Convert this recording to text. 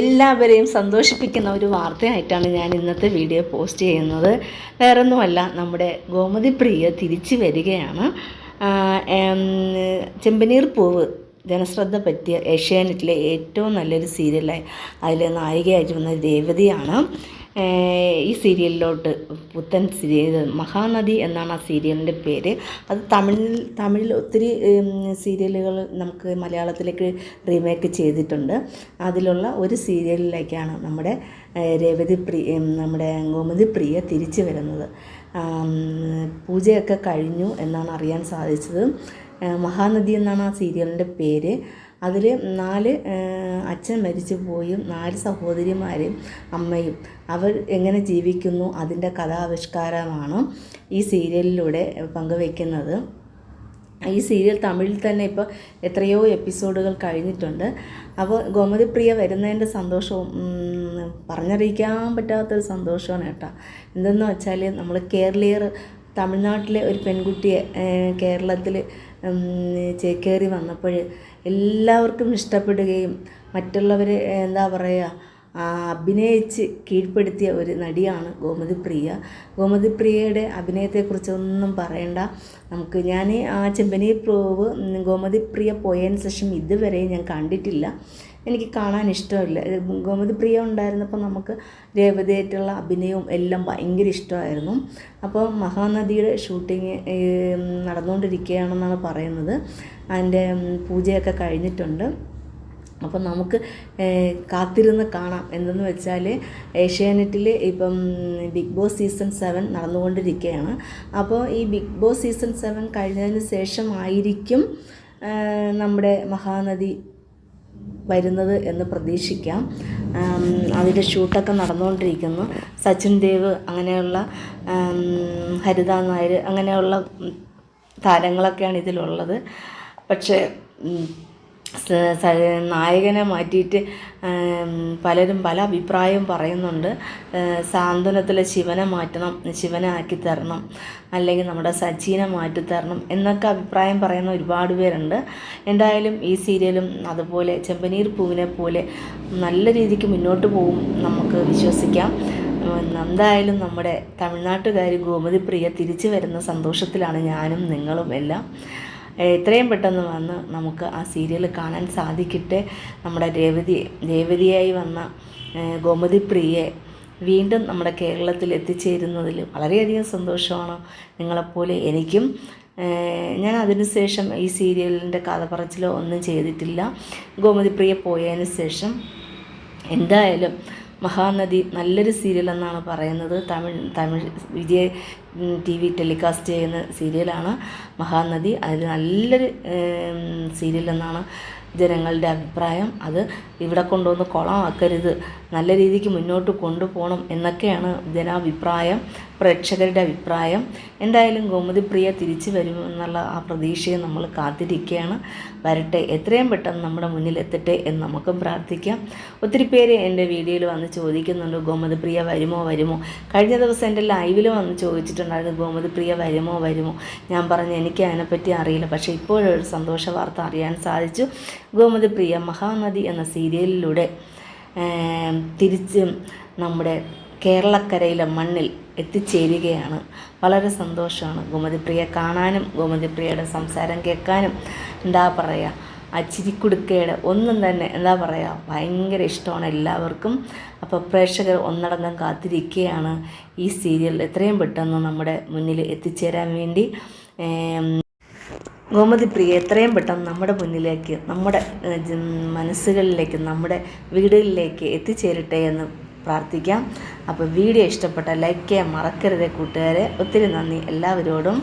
എല്ലാവരെയും സന്തോഷിപ്പിക്കുന്ന ഒരു വാർത്തയായിട്ടാണ് ഞാൻ ഇന്നത്തെ വീഡിയോ പോസ്റ്റ് ചെയ്യുന്നത്. വേറൊന്നുമല്ല നമ്മുടെ ഗോമതി പ്രിയ തിരിച്ചു വരികയാണ്. ചെമ്പനീർ പൂവ് ജനശ്രദ്ധ പറ്റിയ ഏഷ്യാനെറ്റിലെ ഏറ്റവും നല്ലൊരു സീരിയലായി അതിലെ നായികയായിട്ട് വന്ന രേവതിയാണ്. ഈ സീരിയലിലോട്ട് പുത്തൻ സീരിയൽ മഹാനദി എന്നാണ് ആ സീരിയലിന്റെ പേര്. അത് തമിഴിൽ തമിഴിൽ ഒത്തിരി സീരിയലുകൾ നമുക്ക് മലയാളത്തിലേക്ക് റീമേക്ക് ചെയ്തിട്ടുണ്ട്. അതിലുള്ള ഒരു സീരിയലിലേക്കാണ് നമ്മുടെ രേവതി പ്രിയ നമ്മുടെ ഗോമതി പ്രിയ തിരിച്ചു വരുന്നത്. പൂജയൊക്കെ കഴിഞ്ഞു എന്നാണ് അറിയാൻ സാധിച്ചത്. മഹാനദി എന്നാണ് ആ സീരിയലിന്റെ പേര്. അതിൽ നാല് അച്ഛൻ മരിച്ചു പോയും നാല് സഹോദരിമാരും അമ്മയും. അവർ എങ്ങനെ ജീവിക്കുന്നു അതിന്റെ കഥാവിഷ്കാരമാണ് ഈ സീരിയലിലൂടെ പങ്കുവയ്ക്കുന്നത്. ഈ സീരിയൽ തമിഴിൽ തന്നെ ഇപ്പോൾ എത്രയോ എപ്പിസോഡുകൾ കഴിഞ്ഞിട്ടുണ്ട്. അപ്പോൾ ഗോമതി പ്രിയ വരുന്നതിന്റെ സന്തോഷവും പറഞ്ഞറിയിക്കാൻ പറ്റാത്തൊരു സന്തോഷമാണ് കേട്ടോ. എന്തെന്ന് വെച്ചാൽ നമ്മൾ കേരളീയർ തമിഴ്നാട്ടിലെ ഒരു പെൺകുട്ടിയെ കേരളത്തിൽ ചേക്കേറി വന്നപ്പോൾ എല്ലാവർക്കും ഇഷ്ടപ്പെടുകയും മറ്റുള്ളവർ എന്താ പറയുക അഭിനയിച്ച് കീഴ്പ്പെടുത്തിയ ഒരു നടിയാണ് ഗോമതി പ്രിയ. ഗോമതി പ്രിയയുടെ അഭിനയത്തെക്കുറിച്ചൊന്നും പറയണ്ട. നമുക്ക് ഞാൻ ആ ചെമ്പനി പ്രോവ് ഗോമതി പ്രിയ പോയതിന് ശേഷം ഇതുവരെ ഞാൻ കണ്ടിട്ടില്ല. എനിക്ക് കാണാൻ ഇഷ്ടമില്ല. ഗോമതി പ്രിയ ഉണ്ടായിരുന്നപ്പോൾ നമുക്ക് രേവതിയായിട്ടുള്ള അഭിനയവും എല്ലാം ഭയങ്കര ഇഷ്ടമായിരുന്നു. അപ്പോൾ മഹാനദിയുടെ ഷൂട്ടിങ് നടന്നുകൊണ്ടിരിക്കുകയാണെന്നാണ് പറയുന്നത്. അതിന്റെ പൂജയൊക്കെ കഴിഞ്ഞിട്ടുണ്ട്. അപ്പം നമുക്ക് കാത്തിരുന്ന് കാണാം. എന്തെന്ന് വെച്ചാൽ ഏഷ്യാനെറ്റിൽ ഇപ്പം ബിഗ് ബോസ് സീസൺ സെവൻ നടന്നുകൊണ്ടിരിക്കുകയാണ് അപ്പോൾ ഈ ബിഗ് ബോസ് സീസൺ സെവൻ കഴിഞ്ഞതിന് ശേഷമായിരിക്കും നമ്മുടെ മഹാനദി വരുന്നത് എന്ന് പ്രതീക്ഷിക്കാം. അതിന്റെ ഷൂട്ടൊക്കെ നടന്നുകൊണ്ടിരിക്കുന്നു. സച്ചിൻ ദേവ് അങ്ങനെയുള്ള ഹരിത നായർ അങ്ങനെയുള്ള താരങ്ങളൊക്കെയാണ് ഇതിലുള്ളത്. പക്ഷേ നായകനെ മാറ്റിയിട്ട് പലരും പല അഭിപ്രായവും പറയുന്നുണ്ട്. സാന്ത്വനത്തിൽ ശിവനെ മാറ്റണം ശിവനെ ആക്കി തരണം അല്ലെങ്കിൽ നമ്മുടെ സച്ചിനെ മാറ്റി തരണം എന്നൊക്കെ അഭിപ്രായം പറയുന്ന ഒരുപാട് പേരുണ്ട്. എന്തായാലും ഈ സീരിയലും അതുപോലെ ചെമ്പനീർ പൂവിനെ പോലെ നല്ല രീതിക്ക് മുന്നോട്ട് പോകും നമുക്ക് വിശ്വസിക്കാം. എന്തായാലും നമ്മുടെ തമിഴ്നാട്ടുകാർ ഗോമതി പ്രിയ തിരിച്ചു വരുന്ന സന്തോഷത്തിലാണ് ഞാനും നിങ്ങളും എല്ലാം. എത്രയും പെട്ടെന്ന് വന്ന് നമുക്ക് ആ സീരിയൽ കാണാൻ സാധിക്കട്ടെ. നമ്മുടെ രേവതി രേവതിയായി വന്ന ഗോമതി പ്രിയെ വീണ്ടും നമ്മുടെ കേരളത്തിൽ എത്തിച്ചേരുന്നതിൽ വളരെയധികം സന്തോഷമാണ് നിങ്ങളെപ്പോലെ എനിക്കും. ഞാൻ അതിനുശേഷം ഈ സീരിയലിന്റെ കഥ പറച്ചിലോ ഒന്നും ചെയ്തിട്ടില്ല. ഗോമതി പ്രിയ പോയതിന് ശേഷം എന്തായാലും മഹാനദി നല്ലൊരു സീരിയൽ എന്നാണ് പറയുന്നത്. Tamil Tamil Vijay T V telecast ചെയ്യുന്ന സീരിയലാണ് മഹാനദി. അതിൽ നല്ലൊരു സീരിയൽ എന്നാണ് ജനങ്ങളുടെ അഭിപ്രായം അത് ഇവിടെ കൊണ്ടുവന്ന് കൊളമാക്കരുത് നല്ല രീതിക്ക് മുന്നോട്ട് കൊണ്ടുപോകണം എന്നൊക്കെയാണ് ജനാഭിപ്രായം പ്രേക്ഷകരുടെ അഭിപ്രായം. എന്തായാലും ഗോമതി പ്രിയ തിരിച്ചു വരുമെന്നുള്ള ആ പ്രതീക്ഷയെ നമ്മൾ കാത്തിരിക്കുകയാണ്. വരട്ടെ എത്രയും പെട്ടെന്ന് നമ്മുടെ മുന്നിൽ എത്തട്ടെ എന്ന് നമുക്കും പ്രാർത്ഥിക്കാം. ഒത്തിരി പേര് എന്റെ വീഡിയോയിൽ വന്ന് ചോദിക്കുന്നുണ്ട് ഗോമതി പ്രിയ വരുമോ വരുമോ? കഴിഞ്ഞ ദിവസം എന്റെ ലൈവിൽ വന്ന് ചോദിച്ചിട്ടുണ്ടായിരുന്നു ഗോമതി പ്രിയ വരുമോ വരുമോ? ഞാൻ പറഞ്ഞു എനിക്ക് അതിനെപ്പറ്റി അറിയില്ല. പക്ഷേ ഇപ്പോഴൊരു സന്തോഷ വാർത്ത അറിയാൻ സാധിച്ചു. ഗോമതി പ്രിയ മഹാനദി എന്ന സീരിയലിലൂടെ തിരിച്ച് നമ്മുടെ കേരളക്കരയിലെ മണ്ണിൽ എത്തിച്ചേരുകയാണ്. വളരെ സന്തോഷമാണ് ഗോമതിപ്രിയ കാണാനും ഗോമതിപ്രിയയുടെ സംസാരം കേൾക്കാനും. എന്താ പറയുക ആ ചിരിക്കുടുക്കയുടെ ഒന്നും തന്നെ എന്താ പറയുക ഭയങ്കര ഇഷ്ടമാണ് എല്ലാവർക്കും. അപ്പോൾ പ്രേക്ഷകർ ഒന്നടങ്കം കാത്തിരിക്കുകയാണ് ഈ സീരിയൽ എത്രയും പെട്ടെന്ന് നമ്മുടെ മുന്നിൽ എത്തിച്ചേരാൻ വേണ്ടി. ഗോമതി പ്രിയ എത്രയും പെട്ടെന്ന് നമ്മുടെ മുന്നിലേക്ക് നമ്മുടെ മനസ്സുകളിലേക്ക് നമ്മുടെ വീടുകളിലേക്ക് എത്തിച്ചേരട്ടെ എന്ന് പ്രാർത്ഥിക്കാം. അപ്പോൾ വീഡിയോ ഇഷ്ടപ്പെട്ട ലൈക്ക് ചെയ്യാൻ മറക്കരുത് കൂട്ടുകാരെ. ഒത്തിരി നന്ദി. എല്ലാവരോടും